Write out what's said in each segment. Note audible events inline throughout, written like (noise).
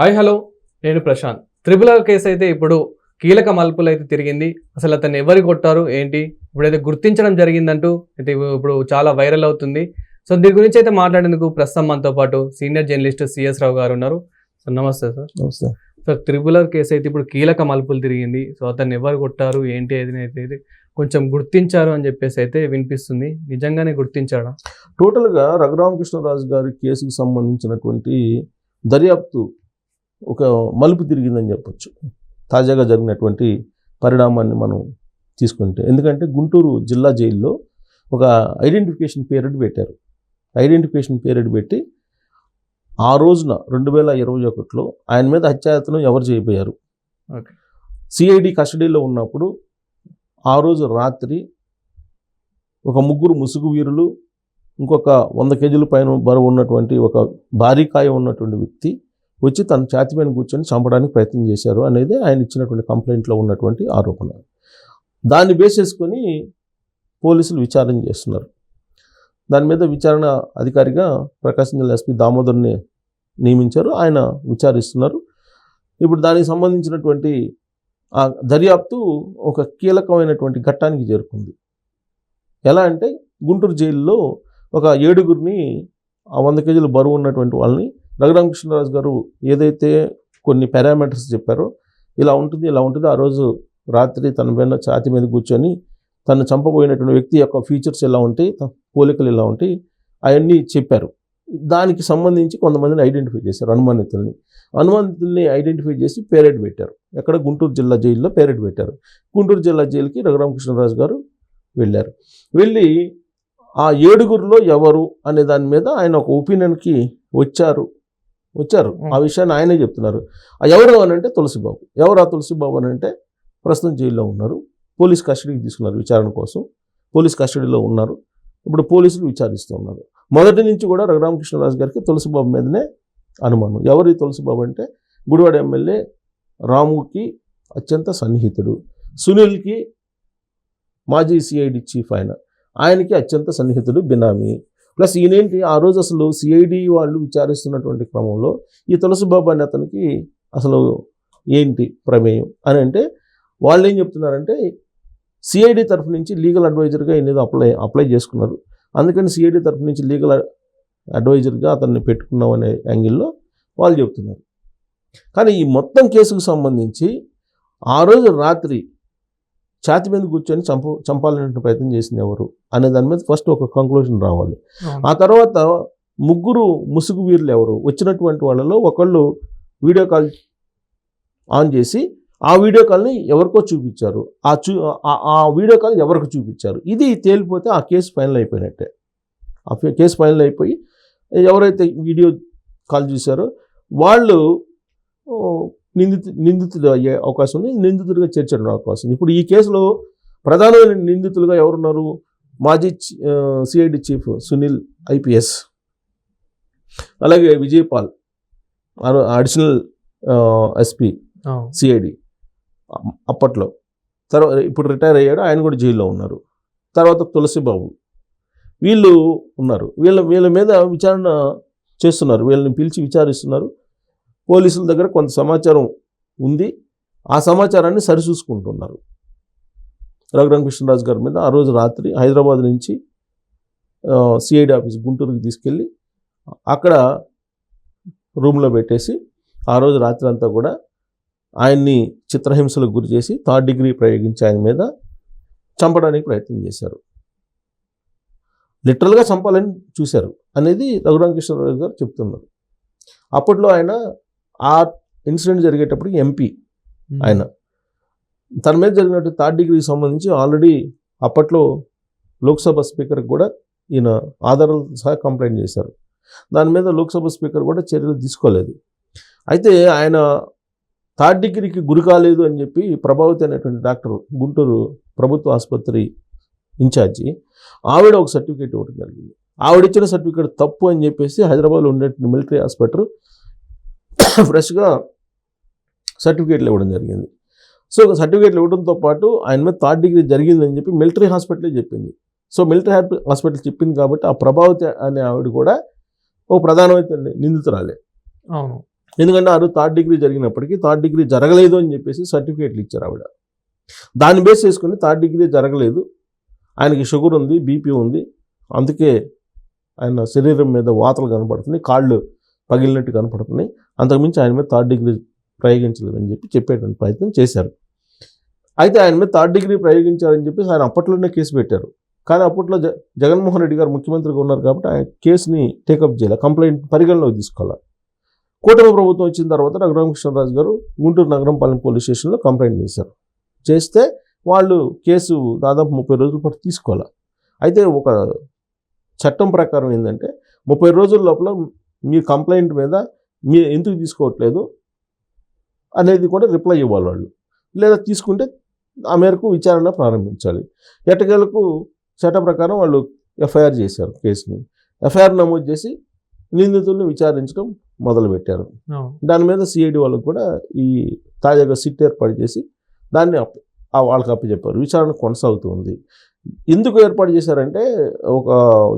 Hi hello. నేను Prashanth. త్రిపుల case అయితే ఇప్పుడు కీలక మలుపులు అయితే తిరిగింది. అసలు అతన్ని ఎవరు కొట్టారు ఏంటి? ఇప్పుడైతే గుర్తించడం జరిగిందంటూ అయితే ఇప్పుడు చాలా వైరల్ అవుతుంది. సో దీని గురించి అయితే మాట్లాడేందుకు ప్రస్తుతం మనతో పాటు సీనియర్ జర్నలిస్ట్ సిఎస్ రావు గారు ఉన్నారు. సో నమస్తే సార్. నమస్తే. సార్ త్రిపులర్ కేసు అయితే ఇప్పుడు కీలక మలుపులు తిరిగింది. సో అతన్ని ఎవరు కొట్టారు ఏంటి అది అయితే కొంచెం గుర్తించారు అని చెప్పేసి అయితే వినిపిస్తుంది. నిజంగానే గుర్తించాడా? టోటల్గా రఘురామకృష్ణరాజు గారి కేసుకు సంబంధించినటువంటి దర్యాప్తు ఒక మలుపు తిరిగిందని చెప్పొచ్చు. తాజాగా జరిగినటువంటి పరిణామాన్ని మనం తీసుకుంటే ఎందుకంటే గుంటూరు జిల్లా జైల్లో ఒక ఐడెంటిఫికేషన్ పీరియడ్ పెట్టారు. ఐడెంటిఫికేషన్ పీరియడ్ పెట్టి ఆ రోజున రెండు వేల ఇరవై ఒకటిలో ఆయన మీద హత్యాయత్నం ఎవరు చేయబోయారు? సిఐడి కస్టడీలో ఉన్నప్పుడు ఆ రోజు రాత్రి ఒక ముగ్గురు ముసుగు వీరులు ఇంకొక వంద కేజీల పైన బరువు ఉన్నటువంటి ఒక భారీ కాయ ఉన్నటువంటి వ్యక్తి వచ్చి తన ఛాతి పైన కూర్చొని చంపడానికి ప్రయత్నం చేశారు అనేది ఆయన ఇచ్చినటువంటి కంప్లైంట్లో ఉన్నటువంటి ఆరోపణ. దాన్ని బేస్ చేసుకొని పోలీసులు విచారణ చేస్తున్నారు. దాని మీద విచారణ అధికారిగా ప్రకాశం జిల్లా ఎస్పీ దామోదర్ని నియమించారు. ఆయన విచారిస్తున్నారు. ఇప్పుడు దానికి సంబంధించినటువంటి ఆ దర్యాప్తు ఒక కీలకమైనటువంటి ఘట్టానికి చేరుకుంది. ఎలా అంటే గుంటూరు జైల్లో ఒక ఏడుగురిని ఆ వంద కేజీల బరువు ఉన్నటువంటి వాళ్ళని రఘురామకృష్ణరాజు గారు ఏదైతే కొన్ని పారామీటర్స్ చెప్పారో ఇలా ఉంటుంది ఇలా ఉంటుంది. ఆ రోజు రాత్రి తన పైన ఛాతి మీద కూర్చొని తను చంపబోయినటువంటి వ్యక్తి యొక్క ఫీచర్స్ ఎలా ఉంటాయి పోలికలు ఎలా ఉంటాయి అవన్నీ చెప్పారు. దానికి సంబంధించి కొంతమందిని ఐడెంటిఫై చేశారు అనుమానితుల్ని. అనుమానితుల్ని ఐడెంటిఫై చేసి పేరెడ్ పెట్టారు. ఎక్కడ? గుంటూరు జిల్లా జైల్లో పేరెడ్ పెట్టారు. గుంటూరు జిల్లా జైలుకి రఘురామకృష్ణరాజు గారు వెళ్ళారు. వెళ్ళి ఆ ఏడుగురిలో ఎవరు అనే దాని మీద ఆయన ఒక ఒపీనియన్కి వచ్చారు. వచ్చారు. ఆ విషయాన్ని ఆయనే చెప్తున్నారు. ఆ ఎవరు అని అంటే తులసిబాబు. ఎవరు ఆ తులసిబాబు అని అంటే ప్రస్తుతం జైల్లో ఉన్నారు. పోలీస్ కస్టడీకి తీసుకున్నారు విచారణ కోసం. పోలీస్ కస్టడీలో ఉన్నారు. ఇప్పుడు పోలీసులు విచారిస్తూ ఉన్నారు. మొదటి నుంచి కూడా రఘురామకృష్ణరాజు గారికి తులసిబాబు మీదనే అనుమానం. ఎవరు తులసిబాబు అంటే గుడివాడ ఎమ్మెల్యే రాముకి అత్యంత సన్నిహితుడు. సునీల్కి మాజీ సిఐడి చీఫ్ ఆయన. ఆయనకి అత్యంత సన్నిహితుడు బినామీ. ప్లస్ ఈయనేంటి? ఆ రోజు అసలు సిఐడి వాళ్ళు విచారిస్తున్నటువంటి క్రమంలో ఈ తులసిబాబు అనే అతనికి అసలు ఏంటి ప్రమేయం అని అంటే వాళ్ళు ఏం చెప్తున్నారంటే సిఐడి తరఫు నుంచి లీగల్ అడ్వైజర్గా ఈయనేదో అప్లై అప్లై చేసుకున్నారు. అందుకని సిఐడి తరఫు నుంచి లీగల్ అడ్వైజర్గా అతన్ని పెట్టుకున్నాం అనే యాంగిల్లో వాళ్ళు చెప్తున్నారు. కానీ ఈ మొత్తం కేసుకు సంబంధించి ఆ రోజు రాత్రి ఛాతి మీద కూర్చొని చంప చంపాలనే ప్రయత్నం చేసింది ఎవరు? అనే దాని మీద ఫస్ట్ ఒక కంక్లూజన్ రావాలి. ఆ తర్వాత ముగ్గురు ముసుగు వీరులు ఎవరు? వచ్చినటువంటి వాళ్ళలో ఒకళ్ళు వీడియో కాల్ ఆన్ చేసి ఆ వీడియో కాల్ని ఎవరికో చూపించారు. ఆ చూ ఆ- వీడియో కాల్ ఎవరికి చూపించారు? ఇది తేలిపోతే ఆ కేసు ఫైనల్ అయిపోయినట్టే. ఆ కేసు ఫైనల్ అయిపోయి ఎవరైతే వీడియో కాల్ చూశారో వాళ్ళు నిందితు నిందితుడు అయ్యే అవకాశం ఉంది. నిందితుడిగా చేర్చడం అవకాశం ఉంది. ఇప్పుడు ఈ కేసులో ప్రధానమైన నిందితులుగా ఎవరున్నారు? మాజీ సిఐడి చీఫ్ సునీల్ ఐపీఎస్. అలాగే విజయపాల్ అడిషనల్ ఎస్పీ సిఐడి అప్పట్లో. తర్వాత ఇప్పుడు రిటైర్ అయ్యాడు. ఆయన కూడా జైల్లో ఉన్నారు. తర్వాత తులసిబాబు. వీళ్ళు ఉన్నారు. వీళ్ళ వీళ్ళ మీద విచారణ చేస్తున్నారు. వీళ్ళని పిలిచి విచారిస్తున్నారు. పోలీసుల దగ్గర కొంత సమాచారం ఉంది. ఆ సమాచారాన్ని సరిచూసుకుంటున్నారు. రఘురామకృష్ణరాజు గారి మీద ఆ రోజు రాత్రి హైదరాబాద్ నుంచి సిఐడి ఆఫీస్ గుంటూరుకి తీసుకెళ్ళి అక్కడ రూమ్లో పెట్టేసి ఆ రోజు రాత్రి అంతా కూడా ఆయన్ని చిత్రహింసలకు గురి చేసి థర్డ్ డిగ్రీ ప్రయోగించి ఆయన మీద చంపడానికి ప్రయత్నం చేశారు. లిటరల్గా చంపాలని చూశారు అనేది రఘురామకృష్ణరాజు గారు చెప్తున్నారు. అప్పట్లో ఆయన ఆ ఇన్సిడెంట్ జరిగేటప్పటికి ఎంపీ ఆయన. తన మీద జరిగినట్టు థర్డ్ డిగ్రీకి సంబంధించి ఆల్రెడీ అప్పట్లో లోక్సభ స్పీకర్కి కూడా ఈయన ఆధారాలు సహా కంప్లైంట్ చేశారు. దాని మీద లోక్సభ స్పీకర్ కూడా చర్యలు తీసుకోలేదు. అయితే ఆయన థర్డ్ డిగ్రీకి గురి కాలేదు అని చెప్పి ప్రభావిత అనేటువంటి డాక్టర్ గుంటూరు ప్రభుత్వ ఆసుపత్రి ఇన్ఛార్జి ఆవిడ ఒక సర్టిఫికేట్ ఇవ్వడం జరిగింది. ఆవిడ ఇచ్చిన సర్టిఫికేట్ తప్పు అని చెప్పేసి హైదరాబాద్లో ఉండే మిలిటరీ హాస్పిటల్ (coughs) ఫ్రెష్గా సర్టిఫికేట్లు ఇవ్వడం జరిగింది. సో సర్టిఫికేట్లు ఇవ్వడంతో పాటు ఆయన మీద థర్డ్ డిగ్రీ జరిగిందని చెప్పి మిలిటరీ హాస్పిటలే చెప్పింది. సో మిలిటరీ హాస్పిటల్ చెప్పింది కాబట్టి ఆ ప్రభావిత అనే ఆవిడ కూడా ఓ ప్రధానమైన నిందితురాలే. అవును. ఎందుకంటే ఆ రోజు థర్డ్ డిగ్రీ జరిగినప్పటికీ థర్డ్ డిగ్రీ జరగలేదు అని చెప్పేసి సర్టిఫికేట్లు ఇచ్చారు ఆవిడ. దాన్ని బేస్ చేసుకుని థర్డ్ డిగ్రీ జరగలేదు. ఆయనకి షుగర్ ఉంది బీపీ ఉంది. అందుకే ఆయన శరీరం మీద వాతలు కనపడుతున్నాయి. కాళ్ళు పగిలినట్టు కనపడుతున్నాయి. అంతకుమించి ఆయన మీద థర్డ్ డిగ్రీ ప్రయోగించలేదని చెప్పి చెప్పేటువంటి ప్రయత్నం చేశారు. అయితే ఆయన మీద థర్డ్ డిగ్రీ ప్రయోగించారని చెప్పేసి ఆయన అప్పట్లోనే కేసు పెట్టారు. కానీ అప్పట్లో జ జగన్మోహన్ రెడ్డి గారు ముఖ్యమంత్రిగా ఉన్నారు కాబట్టి ఆయన కేసుని టేకప్ చేయాలి కంప్లైంట్ పరిగణలోకి తీసుకోవాలి. కూటమి ప్రభుత్వం వచ్చిన తర్వాత రఘురామకృష్ణరాజు గారు గుంటూరు నగరంపాలెం పోలీస్ స్టేషన్లో కంప్లైంట్ చేశారు. చేస్తే వాళ్ళు కేసు దాదాపు ముప్పై రోజుల పాటు తీసుకోవాలి. అయితే ఒక చట్టం ప్రకారం ఏంటంటే ముప్పై రోజుల లోపల మీ కంప్లైంట్ మీద మీ ఎందుకు తీసుకోవట్లేదు అనేది కూడా రిప్లై ఇవ్వాలి వాళ్ళు. లేదా తీసుకుంటే ఆ మేరకు విచారణ ప్రారంభించాలి. ఎట్టకేలకు చట్ట ప్రకారం వాళ్ళు ఎఫ్ఐఆర్ చేశారు కేసుని. ఎఫ్ఐఆర్ నమోదు చేసి నిందితుల్ని విచారించడం మొదలుపెట్టారు. దాని మీద సిఐడి వాళ్ళకు కూడా ఈ తాజాగా సిట్ ఏర్పాటు చేసి దాన్ని వాళ్ళకి అప్పచెప్పారు. విచారణ కొనసాగుతుంది ఎందుకు ఏర్పాటు చేశారంటే ఒక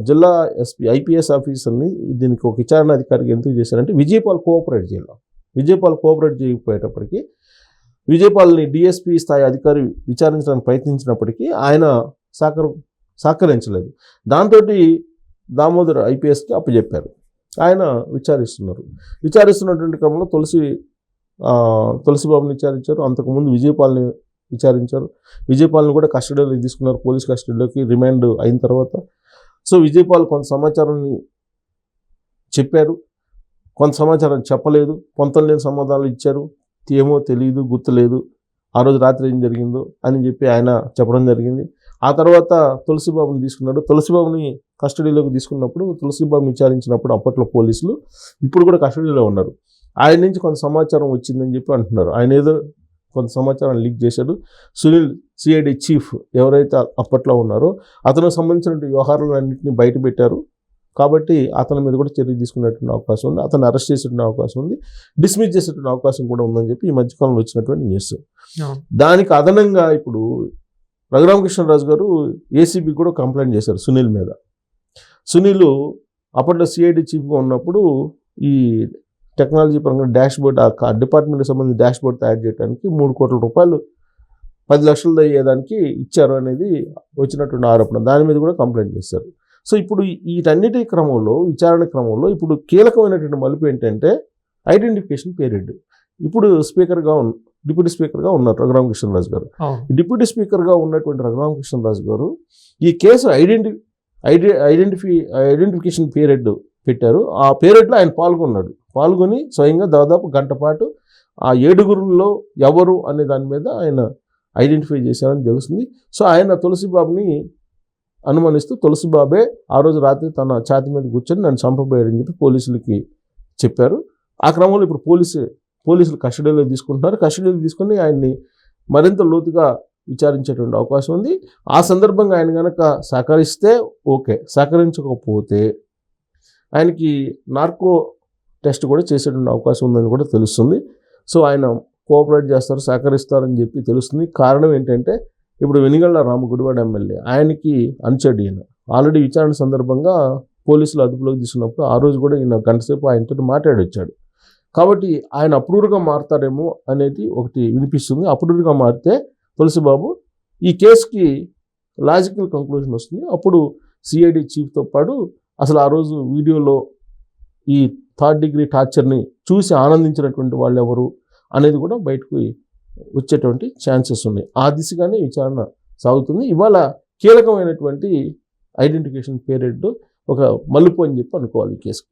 జిల్లా ఎస్పీ ఐపీఎస్ ఆఫీసర్ని దీనికి ఒక విచారణ అధికారికి ఎందుకు చేశారంటే విజయపాల్ కోఆపరేట్ చేయాలి విజయపాల్ కోఆపరేట్ చేయకపోయేటప్పటికీ విజయపాల్ని డిఎస్పీ స్థాయి అధికారి విచారించడానికి ప్రయత్నించినప్పటికీ ఆయన సహకర సహకరించలేదు. దాంతో దామోదర్ ఐపీఎస్కి అప్పచెప్పారు ఆయన విచారిస్తున్నారు. విచారిస్తున్నటువంటి క్రమంలో తులసి తులసిబాబుని విచారించారు. అంతకుముందు విజయపాల్ని విచారించారు. విజయపాల్ని కూడా కస్టడీలో తీసుకున్నారు. పోలీస్ కస్టడీలోకి రిమాండ్ అయిన తర్వాత. సో విజయపాల్ కొంత సమాచారాన్ని చెప్పారు. కొంత సమాచారం చెప్పలేదు. పొంతం లేని సమాధానాలు ఇచ్చారు. ఏమో తెలియదు గుర్తులేదు. ఆ రోజు రాత్రి ఏం జరిగిందో అని చెప్పి ఆయన చెప్పడం జరిగింది. ఆ తర్వాత తులసిబాబుని తీసుకున్నాడు. తులసిబాబుని కస్టడీలోకి తీసుకున్నప్పుడు తులసిబాబుని విచారించినప్పుడు అప్పట్లో పోలీసులు ఇప్పుడు కూడా కస్టడీలో ఉన్నారు. ఆయన నుంచి కొంత సమాచారం వచ్చిందని చెప్పి అంటున్నారు. ఆయన ఏదో కొంత సమాచారం లీక్ చేశాడు. సునీల్ సిఐడి చీఫ్ ఎవరైతే అప్పట్లో ఉన్నారో అతనికి సంబంధించిన వ్యవహారాలన్నింటినీ బయట పెట్టారు. కాబట్టి అతని మీద కూడా చర్య తీసుకునేటువంటి అవకాశం ఉంది. అతను అరెస్ట్ చేసేటువంటి అవకాశం ఉంది. డిస్మిస్ చేసేటువంటి అవకాశం కూడా ఉందని చెప్పి ఈ మధ్యకాలంలో వచ్చినటువంటి న్యూస్. దానికి అదనంగా ఇప్పుడు రఘురామకృష్ణరాజు గారు ఏసీబీ కూడా కంప్లైంట్ చేశారు సునీల్ మీద. సునీల్ అప్పట్లో సిఐడి చీఫ్గా ఉన్నప్పుడు ఈ టెక్నాలజీ పరంగా డాష్ బోర్డ్ ఆ డిపార్ట్మెంట్కి సంబంధించి డాష్ బోర్డ్ తయారు చేయడానికి మూడు కోట్ల రూపాయలు పది లక్షలు అయ్యేదానికి ఇచ్చారు అనేది వచ్చినటువంటి ఆరోపణ. దాని మీద కూడా కంప్లైంట్ చేశారు. సో ఇప్పుడు వీటన్నిటి క్రమంలో విచారణ క్రమంలో ఇప్పుడు కీలకమైనటువంటి మలుపు ఏంటంటే ఐడెంటిఫికేషన్ పీరియడ్. ఇప్పుడు స్పీకర్గా ఉన్న డిప్యూటీ స్పీకర్గా ఉన్నారు రఘురామకృష్ణరాజు గారు. డిప్యూటీ స్పీకర్గా ఉన్నటువంటి రఘురామకృష్ణరాజు గారు ఈ కేసు ఐడెంటి ఐడి ఐడెంటిఫై ఐడెంటిఫికేషన్ పీరియడ్ పెట్టారు. ఆ పీరియడ్లో ఆయన పాల్గొన్నాడు. పాల్గొని స్వయంగా దాదాపు గంట పాటు ఆ ఏడుగురుల్లో ఎవరు అనే దాని మీద ఆయన ఐడెంటిఫై చేశారని తెలుస్తుంది. సో ఆయన తులసిబాబుని అనుమానిస్తూ తులసిబాబే ఆ రోజు రాత్రి తన ఛాతి మీద కూర్చొని నన్ను చంపబోయాడని చెప్పి పోలీసులకి చెప్పారు. ఆ క్రమంలో ఇప్పుడు పోలీసు పోలీసులు కస్టడీలో తీసుకుంటున్నారు. కస్టడీలో తీసుకుని ఆయన్ని మరింత లోతుగా విచారించేటువంటి అవకాశం ఉంది. ఆ సందర్భంగా ఆయన కనుక సహకరిస్తే ఓకే. సహకరించకపోతే ఆయనకి నార్కో టెస్ట్ కూడా చేసేటువంటి అవకాశం ఉందని కూడా తెలుస్తుంది. సో ఆయన కోఆపరేట్ చేస్తారు సహకరిస్తారని చెప్పి తెలుస్తుంది. కారణం ఏంటంటే ఇప్పుడు వెనిగళ్ళ రాము గుడివాడ ఎమ్మెల్యే ఆయనకి అనుచడు ఈయన. ఆల్రెడీ విచారణ సందర్భంగా పోలీసులు అదుపులోకి తీసుకున్నప్పుడు ఆ రోజు కూడా ఈయన గంటసేపు ఆయనతో మాట్లాడొచ్చాడు. కాబట్టి ఆయన అప్రూవర్గా మారుతారేమో అనేది ఒకటి వినిపిస్తుంది. అప్రూవ్గా మారితే తులసిబాబు ఈ కేసుకి లాజికల్ కంక్లూజన్ వస్తుంది. అప్పుడు సిఐడి చీఫ్తో పాటు అసలు ఆ రోజు వీడియోలో ఈ థర్డ్ డిగ్రీ టార్చర్ని చూసి ఆనందించినటువంటి వాళ్ళు ఎవరు అనేది కూడా బయటకు వచ్చేటువంటి ఛాన్సెస్ ఉన్నాయి. ఆ దిశగానే విచారణ సాగుతుంది. ఇవాళ కీలకమైనటువంటి ఐడెంటిఫికేషన్ పీరియడ్ ఒక మలుపు అని చెప్పి అనుకోవాలి ఈ కేసు